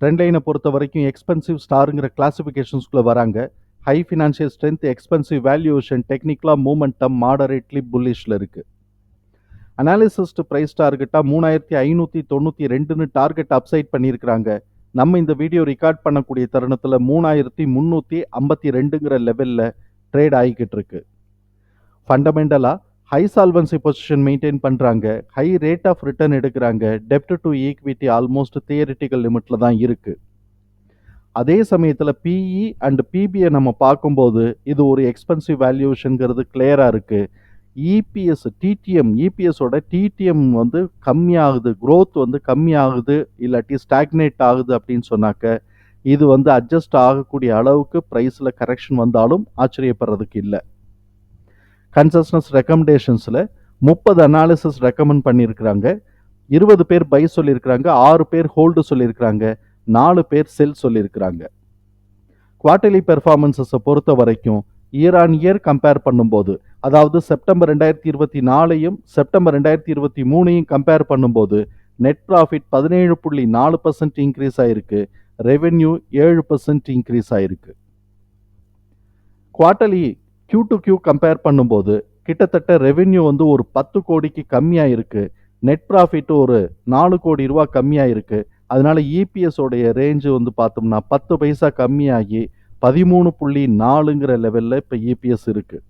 Trend லைனை பொறுத்த வரைக்கும் எக்ஸ்பென்சிவ் ஸ்டாருங்கிற கிளாசிஃபிகேஷன்ஸ்குள்ளே வராங்க. High financial strength expensive valuation டெக்னிக்கலாக மூமெண்டம் மாடரேட்லி புல்லிஷில் இருக்குது அனாலிசிஸ்ட் ப்ரைஸ் டார்கெட்டாக மூணாயிரத்தி ஐநூற்றி தொண்ணூற்றி ரெண்டுன்னு டார்கெட் அப்சைட் பண்ணியிருக்கிறாங்க. நம்ம இந்த வீடியோ ரெக்கார்ட் பண்ணக்கூடிய தருணத்தில் மூணாயிரத்தி முந்நூற்றி ஐம்பத்தி ரெண்டுங்கிற லெவலில் ட்ரேட் ஆகிக்கிட்டு இருக்கு. ஃபண்டமெண்டலாக ஹை சால்வன்சி பொசிஷன் மெயின்டைன் பண்ணுறாங்க ஹை ரேட் ஆஃப் ரிட்டர்ன் எடுக்கிறாங்க. டெப்ட் டு ஈக்விட்டி ஆல்மோஸ்ட் தியரிட்டிக்கல் லிமிட்டில் தான் இருக்குது அதே சமயத்தில் பிஇ அண்ட் பிபிஐ நம்ம பார்க்கும்போது இது ஒரு எக்ஸ்பென்சிவ் வேல்யூஷனுங்கிறது கிளியராக இருக்குது இபிஎஸ் டிடிஎம் இபிஎஸோட டிடிஎம் வந்து கம்மியாகுது. க்ரோத் வந்து கம்மியாகுது. இல்லாட்டி ஸ்டாக்னேட் ஆகுது அப்படின்னு சொன்னாக்க இது வந்து அட்ஜஸ்ட் ஆகக்கூடிய அளவுக்கு ப்ரைஸில் கரெக்ஷன் வந்தாலும் ஆச்சரியப்படுறதுக்கு இல்லை. கன்சஸ்னஸ் ரெக்கமெண்டேஷன்ஸில் முப்பது அனாலிசிஸ் ரெக்கமெண்ட் பண்ணியிருக்கிறாங்க. இருபது பேர் பை சொல்லியிருக்கிறாங்க ஆறு பேர் ஹோல்டு சொல்லியிருக்கிறாங்க நாலு பேர் செல் சொல்லியிருக்கிறாங்க. குவார்டர்லி பெர்ஃபார்மன்ஸஸை பொறுத்த வரைக்கும் இயர் ஆன் இயர் கம்பேர் பண்ணும்போது அதாவது செப்டம்பர் ரெண்டாயிரத்தி இருபத்தி நாலையும் செப்டம்பர் ரெண்டாயிரத்தி இருபத்தி மூணையும் கம்பேர் பண்ணும்போது நெட் ப்ராஃபிட் பதினேழு புள்ளி நாலு பர்சன்ட் இன்க்ரீஸ் ஆயிருக்கு ரெவென்யூ ஏழு பர்சன்ட் இன்க்ரீஸ் ஆயிருக்கு. Quarterly Q to Q compare பண்ணும்போது கிட்டத்தட்ட ரெவென்யூ வந்து ஒரு பத்து கோடிக்கு கம்மியாக இருக்குது நெட் ப்ராஃபிட் ஒரு நாலு கோடி ரூபா கம்மியாக இருக்குது அதனால இபிஎஸோடைய ரேஞ்சு வந்து பார்த்தோம்னா பத்து பைசா கம்மியாகி பதிமூணு புள்ளி நாலுங்கிற லெவலில் இப்போ இபிஎஸ் இருக்குது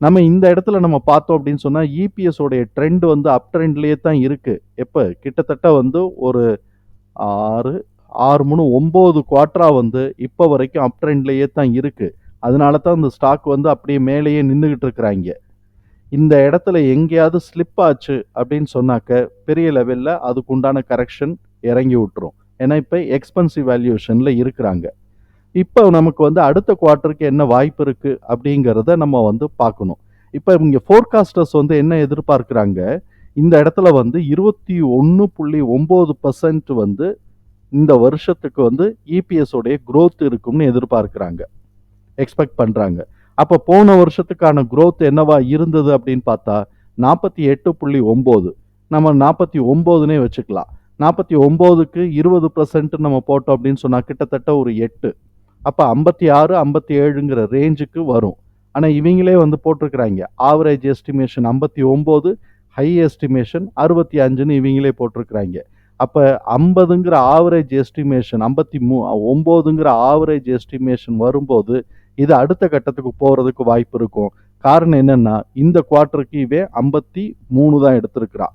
நம்ம இந்த இடத்துல நம்ம பார்த்தோம் அப்படின்னு சொன்னால் இபிஎஸோடைய ட்ரெண்ட் வந்து அப் ட்ரெண்ட்லேயே தான் இருக்குது எப்போ? கிட்டத்தட்ட வந்து ஒரு ஆறு ஆறு மூணு ஒம்பது குவார்ட்டரா வந்து இப்போ வரைக்கும் அப் ட்ரெண்ட்லேயே தான் இருக்குது அதனால தான் இந்த ஸ்டாக் வந்து அப்படியே மேலேயே நின்றுக்கிட்டு இருக்கிறாங்க இந்த இடத்துல எங்கேயாவது ஸ்லிப் ஆச்சு அப்படின்னு சொன்னாக்க பெரிய லெவலில் அதுக்கு உண்டான கரெக்ஷன் இறங்கி விட்டுரும். ஏன்னா இப்போ எக்ஸ்பென்சிவ் வேல்யூஷனில் இருக்கிறாங்க. இப்போ நமக்கு வந்து அடுத்த குவார்ட்டருக்கு என்ன வாய்ப்பு இருக்குது அப்படிங்கிறத நம்ம வந்து பார்க்கணும். இப்போ இங்கே ஃபோர்காஸ்டர்ஸ் வந்து என்ன எதிர்பார்க்குறாங்க? இந்த இடத்துல வந்து இருபத்தி ஒன்று புள்ளி ஒம்பது பர்சன்ட் வந்து இந்த வருஷத்துக்கு வந்து EPS உடைய இருக்கும்னு எதிர்பார்க்குறாங்க. எக்ஸ்பெக்ட் பண்ணுறாங்க அப்போ போன வருஷத்துக்கான குரோத் என்னவா இருந்தது அப்படின்னு பார்த்தா நாற்பத்தி எட்டு புள்ளி ஒம்பது. நம்ம நாற்பத்தி ஒம்போதுனே வச்சுக்கலாம். நாற்பத்தி ஒம்போதுக்கு இருபது பர்சன்ட் நம்ம போட்டோம் அப்படின்னு சொன்னால் கிட்டத்தட்ட ஒரு எட்டு. அப்போ ஐம்பத்தி ஆறு ஐம்பத்தி ஏழுங்கிற ரேஞ்சுக்கு வரும். ஆனால் இவங்களே வந்து போட்டிருக்கிறாங்க. ஆவரேஜ் எஸ்டிமேஷன் ஐம்பத்தி ஒம்பது ஹை எஸ்டிமேஷன் அறுபத்தி அஞ்சுன்னு இவங்களே போட்டிருக்கிறாங்க. அப்போ ஐம்பதுங்கிற ஆவரேஜ் எஸ்டிமேஷன் ஐம்பத்தி மூ ஒம்போதுங்கிற ஆவரேஜ் எஸ்டிமேஷன் வரும்போது இது அடுத்த கட்டத்துக்கு போகிறதுக்கு வாய்ப்பு இருக்கும். காரணம் என்னென்னா இந்த குவார்ட்டருக்கு இவன் ஐம்பத்தி மூணு தான் எடுத்திருக்கிறா.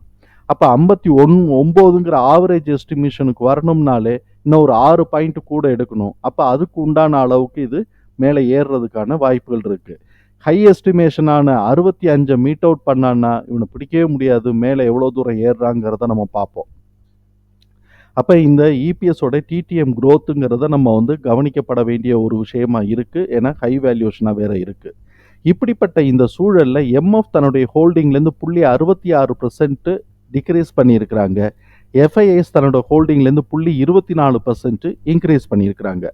அப்போ ஐம்பத்தி ஒன் ஒம்போதுங்கிற ஆவரேஜ் எஸ்டிமேஷனுக்கு வரணும்னாலே இன்னும் ஒரு ஆறு பாயிண்ட் கூட எடுக்கணும். அப்போ அதுக்கு உண்டான அளவுக்கு இது மேலே ஏறுறதுக்கான வாய்ப்புகள் இருக்குது ஹை எஸ்டிமேஷனான அறுபத்தி அஞ்சை மீட் அவுட் பண்ணான்னா இவனை பிடிக்கவே முடியாது. மேலே எவ்வளோ தூரம் ஏறுறாங்கிறத நம்ம பார்ப்போம். அப்போ இந்த இபிஎஸோட டிடிஎம் க்ரோத்துங்கிறத நம்ம வந்து கவனிக்கப்பட வேண்டிய ஒரு விஷயமா இருக்குது ஏன்னா ஹை வேல்யூஷனாக வேற இருக்குது இப்படிப்பட்ட இந்த சூழலில் எம்எஃப் தன்னுடைய ஹோல்டிங்லேருந்து புள்ளி அறுபத்தி ஆறு பர்சன்ட்டு டிக்ரீஸ் பண்ணியிருக்கிறாங்க. எஃப்ஐஎஸ் தன்னோட ஹோல்டிங்லேருந்து புள்ளி இருபத்தி நாலு பர்சன்ட் இன்க்ரீஸ் பண்ணியிருக்கிறாங்க.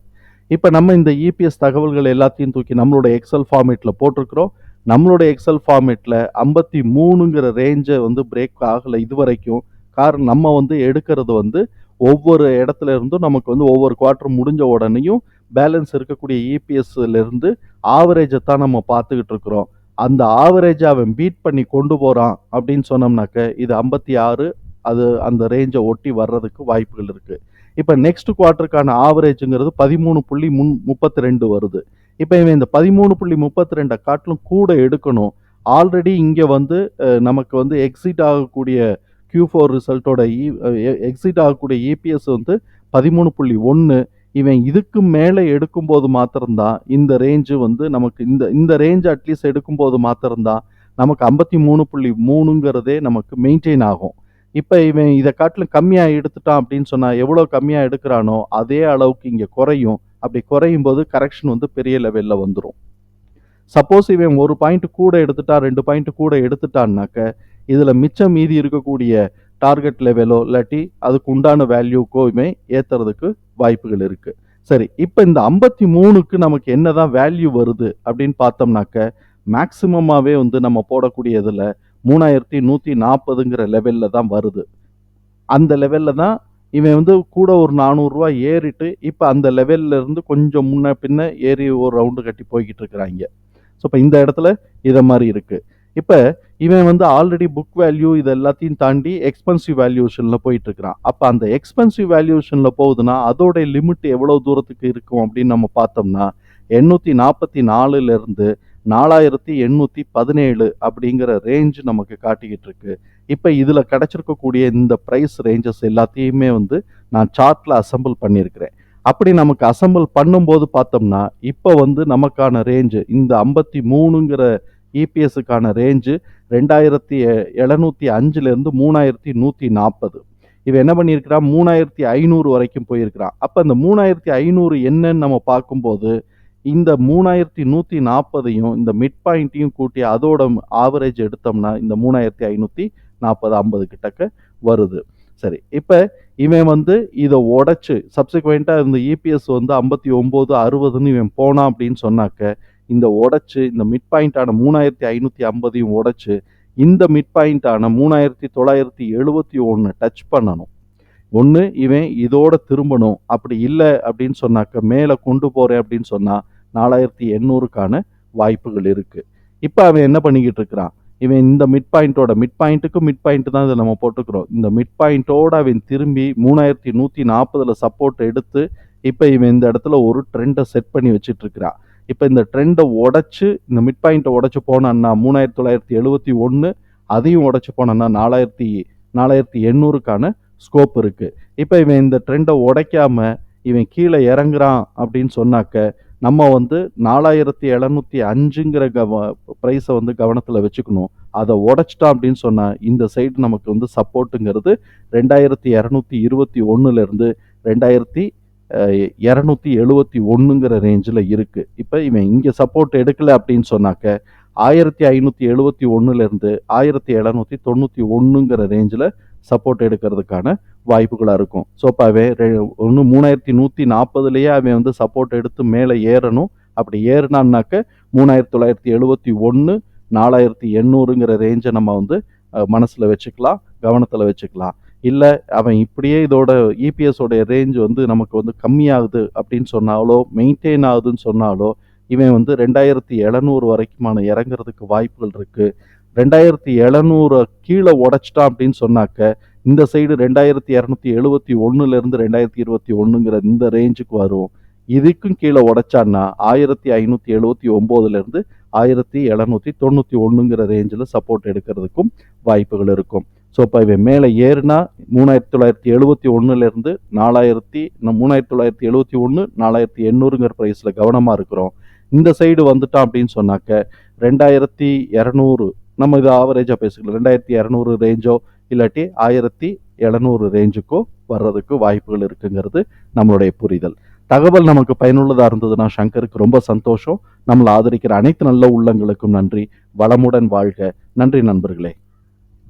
இப்போ நம்ம இந்த இபிஎஸ் தகவல்கள் எல்லாத்தையும் தூக்கி நம்மளோட எக்ஸல் ஃபார்மேட்டில் போட்டிருக்கிறோம். நம்மளோட எக்ஸல் ஃபார்மேட்டில் ஐம்பத்தி மூணுங்கிற ரேஞ்சை வந்து பிரேக் ஆகலை இது வரைக்கும் காரணம் நம்ம வந்து எடுக்கிறது வந்து ஒவ்வொரு இடத்துல இருந்தும் நமக்கு வந்து ஒவ்வொரு குவார்ட்டர் முடிஞ்ச உடனேயும் பேலன்ஸ் இருக்கக்கூடிய இபிஎஸ்லேருந்து ஆவரேஜை தான் நம்ம பார்த்துக்கிட்டு இருக்கிறோம். அந்த ஆவரேஜை அவன் பீட் பண்ணி கொண்டு போகிறான் அப்படின்னு சொன்னோம்னாக்க இது ஐம்பத்தி ஆறு அது அந்த ரேஞ்சை ஒட்டி வர்றதுக்கு வாய்ப்புகள் இருக்குது இப்போ நெக்ஸ்ட் குவார்ட்டருக்கான ஆவரேஜுங்கிறது பதிமூணு புள்ளி முன் முப்பத்தி ரெண்டு வருது. இப்போ இவன் இந்த பதிமூணு புள்ளி முப்பத்தி ரெண்டை காட்டிலும் கூட எடுக்கணும். ஆல்ரெடி இங்கே வந்து நமக்கு வந்து எக்ஸிட் ஆகக்கூடிய க்யூ ஃபோர் ரிசல்ட்டோட எக்ஸிட் ஆகக்கூடிய இபிஎஸ் வந்து பதிமூணு புள்ளி ஒன்று இவன் இதுக்கு மேலே எடுக்கும்போது மாத்திரம்தான் இந்த ரேஞ்சு வந்து நமக்கு இந்த இந்த ரேஞ்ச் அட்லீஸ்ட் எடுக்கும்போது மாத்திரம்தான் நமக்கு ஐம்பத்தி மூணு புள்ளி மூணுங்கிறதே நமக்கு மெயின்டைன் ஆகும். இப்போ இவன் இதை காட்டிலும் கம்மியாக எடுத்துட்டான் அப்படின்னு சொன்னால் எவ்வளோ கம்மியாக எடுக்கிறானோ அதே அளவுக்கு இங்கே குறையும். அப்படி குறையும் போது கரெக்ஷன் வந்து பெரிய லெவலில் வந்துடும் சப்போஸ் இவன் ஒரு பாயிண்ட் கூட எடுத்துட்டா ரெண்டு பாயிண்ட் கூட எடுத்துட்டான்னாக்க இதில் மிச்சம் மீதி இருக்கக்கூடிய டார்கெட் லெவலோ இல்லாட்டி அதுக்கு உண்டான வேல்யூக்கோமே ஏற்றுறதுக்கு வாய்ப்புகள் இருக்குது சரி இப்போ இந்த ஐம்பத்தி மூணுக்கு நமக்கு என்ன தான் வேல்யூ வருது அப்படின்னு பார்த்தோம்னாக்க மேக்சிமமாகவே வந்து நம்ம போடக்கூடிய இதில் மூணாயிரத்தி நூற்றி நாற்பதுங்கிற லெவலில் தான் வருது. அந்த லெவலில் தான் இவன் வந்து கூட ஒரு நானூறுரூவா ஏறிட்டு இப்போ அந்த லெவல்லேருந்து கொஞ்சம் முன்ன பின்ன ஏறி ஒரு ரவுண்டு கட்டி போய்கிட்டு இருக்கிறாங்க. ஸோ இப்போ இந்த இடத்துல இதை மாதிரி இருக்குது இப்போ இவன் வந்து ஆல்ரெடி புக் வேல்யூ இது எல்லாத்தையும் தாண்டி எக்ஸ்பென்சிவ் வேல்யூஷனில் போயிட்டு இருக்கிறான் அப்போ அந்த எக்ஸ்பென்சிவ் வேல்யூஷனில் போகுதுன்னா அதோடைய லிமிட் எவ்வளோ தூரத்துக்கு இருக்கும் அப்படின்னு நம்ம பார்த்தோம்னா எண்ணூற்றி நாற்பத்தி நாலுலேருந்து நாலாயிரத்தி எண்ணூற்றி பதினேழு அப்படிங்கிற ரேஞ்ச் நமக்கு காட்டிக்கிட்டு இருக்கு இப்போ இதில் கிடச்சிருக்கக்கூடிய இந்த ப்ரைஸ் ரேஞ்சஸ் எல்லாத்தையுமே வந்து நான் சார்ட்டில் அசம்பிள் பண்ணியிருக்கிறேன். அப்படி நமக்கு அசம்பிள் பண்ணும்போது பார்த்தோம்னா இப்போ வந்து நமக்கான ரேஞ்சு இந்த ஐம்பத்தி மூணுங்கிற இபிஎஸ்ஸுக்கான ரேஞ்சு ரெண்டாயிரத்தி எழுநூற்றி அஞ்சுலேருந்து மூணாயிரத்தி நூற்றி நாற்பது இவன் என்ன பண்ணியிருக்கிறான்? மூணாயிரத்தி ஐநூறு வரைக்கும் போயிருக்கிறான். அப்போ இந்த மூணாயிரத்தி ஐநூறு என்னன்னு நம்ம பார்க்கும்போது இந்த மூணாயிரத்தி நூற்றி நாற்பதையும் இந்த மிட் பாயிண்ட்டையும் கூட்டி அதோட ஆவரேஜ் எடுத்தோம்னா இந்த மூணாயிரத்தி ஐநூற்றி நாற்பது ஐம்பது கிட்டக்க வருது. சரி இப்போ இவன் வந்து இதை உடைச்சு சப்சிக்வெண்ட்டாக இந்த இபிஎஸ் வந்து ஐம்பத்தி ஒம்பது அறுபதுன்னு இவன் போனான் அப்படின்னு சொன்னாக்க இந்த உடைச்சு இந்த மிட் பாயிண்டான மூணாயிரத்தி ஐநூற்றி ஐம்பதையும் உடைச்சு இந்த மிட் பாயிண்டான மூணாயிரத்தி தொள்ளாயிரத்தி எழுபத்தி ஒன்று டச் பண்ணணும். ஒன்று இவன் இதோட திரும்பணும். அப்படி இல்லை அப்படின்னு சொன்னாக்க மேலே கொண்டு போகிறேன் அப்படின்னு சொன்னால் நாலாயிரத்தி எண்ணூறுக்கான வாய்ப்புகள் இருக்குது இப்போ அவன் என்ன பண்ணிக்கிட்டு இருக்கிறான்? இவன் இந்த மிட் பாயிண்ட்டோட மிட் பாயிண்ட்டுக்கு மிட் பாயிண்ட் தான் இதை நம்ம போட்டுக்கிறோம். இந்த மிட் பாயிண்டோட அவன் திரும்பி மூணாயிரத்தி நூற்றி நாற்பதில் சப்போர்ட் எடுத்து இப்போ இவன் இந்த இடத்துல ஒரு ட்ரெண்டை செட் பண்ணி வச்சுட்டு இருக்கிறான். இப்போ இந்த ட்ரெண்டை உடைச்சு இந்த மிட் பாயிண்ட்டை உடச்சு போனான்னா மூணாயிரத்தி தொள்ளாயிரத்தி எழுபத்தி ஒன்று அதையும் உடைச்சு போனான்னா நாலாயிரத்தி நாலாயிரத்தி எண்ணூறுக்கான ஸ்கோப் இருக்குது இப்போ இவன் இந்த ட்ரெண்டை உடைக்காமல் இவன் கீழே இறங்குறான் அப்படின்னு சொன்னாக்க நம்ம வந்து நாலாயிரத்தி எழுநூற்றி அஞ்சுங்கிற கவ ப்ரைஸை வந்து கவனத்தில் வச்சுக்கணும். அதை உடைச்சிட்டான் அப்படின்னு சொன்னால் இந்த சைடு நமக்கு வந்து சப்போர்ட்டுங்கிறது ரெண்டாயிரத்தி இரநூத்தி இருபத்தி ஒன்றுலேருந்து ரெண்டாயிரத்தி இரநூத்தி எழுபத்தி ஒன்றுங்கிற ரேஞ்சில் இருக்குது இப்போ இவன் இங்கே சப்போர்ட் எடுக்கலை அப்படின்னு சொன்னாக்க ஆயிரத்தி ஐநூற்றி எழுபத்தி ஒன்றுலேருந்து ஆயிரத்தி எழுநூற்றி தொண்ணூற்றி ஒன்றுங்கிற ரேஞ்சில் சப்போர்ட் எடுக்கிறதுக்கான வாய்ப்புகளாக இருக்கும். ஸோ இப்போ அவன் ஒன்று மூணாயிரத்தி நூற்றி நாற்பதுலேயே அவன் வந்து சப்போர்ட் எடுத்து மேலே ஏறணும். அப்படி ஏறினான்னாக்க மூணாயிரத்தி தொள்ளாயிரத்தி எழுபத்தி ஒன்று நாலாயிரத்தி எண்ணூறுங்கிற ரேஞ்சை நம்ம வந்து மனசில் வச்சுக்கலாம் கவனத்தில் வச்சுக்கலாம். இல்லை அவன் இப்படியே இதோட இபிஎஸோடைய ரேஞ்ச் வந்து நமக்கு வந்து கம்மியாகுது அப்படின்னு சொன்னாலோ மெயின்டைன் ஆகுதுன்னு சொன்னாலோ இவன் வந்து ரெண்டாயிரத்தி எழுநூறு வரைக்குமான இறங்குறதுக்கு வாய்ப்புகள் இருக்குது ரெண்டாயிரத்தி எழுநூறு கீழே உடச்சிட்டான் அப்படின்னு சொன்னாக்க இந்த சைடு ரெண்டாயிரத்தி இரநூத்தி எழுபத்தி ஒன்றுலேருந்து ரெண்டாயிரத்தி இருபத்தி ஒன்றுங்கிற இந்த ரேஞ்சுக்கு வரும் இதுக்கும் கீழே உடைச்சான்னா ஆயிரத்தி ஐநூற்றி எழுபத்தி ஒம்போதுலேருந்து ஆயிரத்தி எழுநூற்றி தொண்ணூற்றி ஒன்றுங்கிற ரேஞ்சில் சப்போர்ட் எடுக்கிறதுக்கும் வாய்ப்புகள் இருக்கும். ஸோ இப்போ இவன் மேலே ஏறுனா மூணாயிரத்தி தொள்ளாயிரத்தி எழுபத்தி ஒன்றுலேருந்து நாலாயிரத்தி மூணாயிரத்தி தொள்ளாயிரத்தி எழுபத்தி ஒன்று நாலாயிரத்தி எண்ணூறுங்கிற ப்ரைஸில் கவனமாக இருக்கிறோம். இந்த சைடு வந்துட்டான் அப்படின்னு சொன்னாக்க ரெண்டாயிரத்தி இரநூறு நம்ம இது ஆவரேஜாக பேசிக்கலாம். ரெண்டாயிரத்தி இரநூறு ரேஞ்சோ இல்லாட்டி ஆயிரத்தி எழுநூறு ரேஞ்சுக்கோ வர்றதுக்கு வாய்ப்புகள் இருக்குங்கிறது நம்மளுடைய புரிதல். தகவல் நமக்கு பயனுள்ளதாக இருந்ததுன்னா சங்கருக்கு ரொம்ப சந்தோஷம். நம்மளை ஆதரிக்கிற அனைத்து நல்ல உள்ளங்களுக்கும் நன்றி. வளமுடன் வாழ்க. நன்றி நண்பர்களே.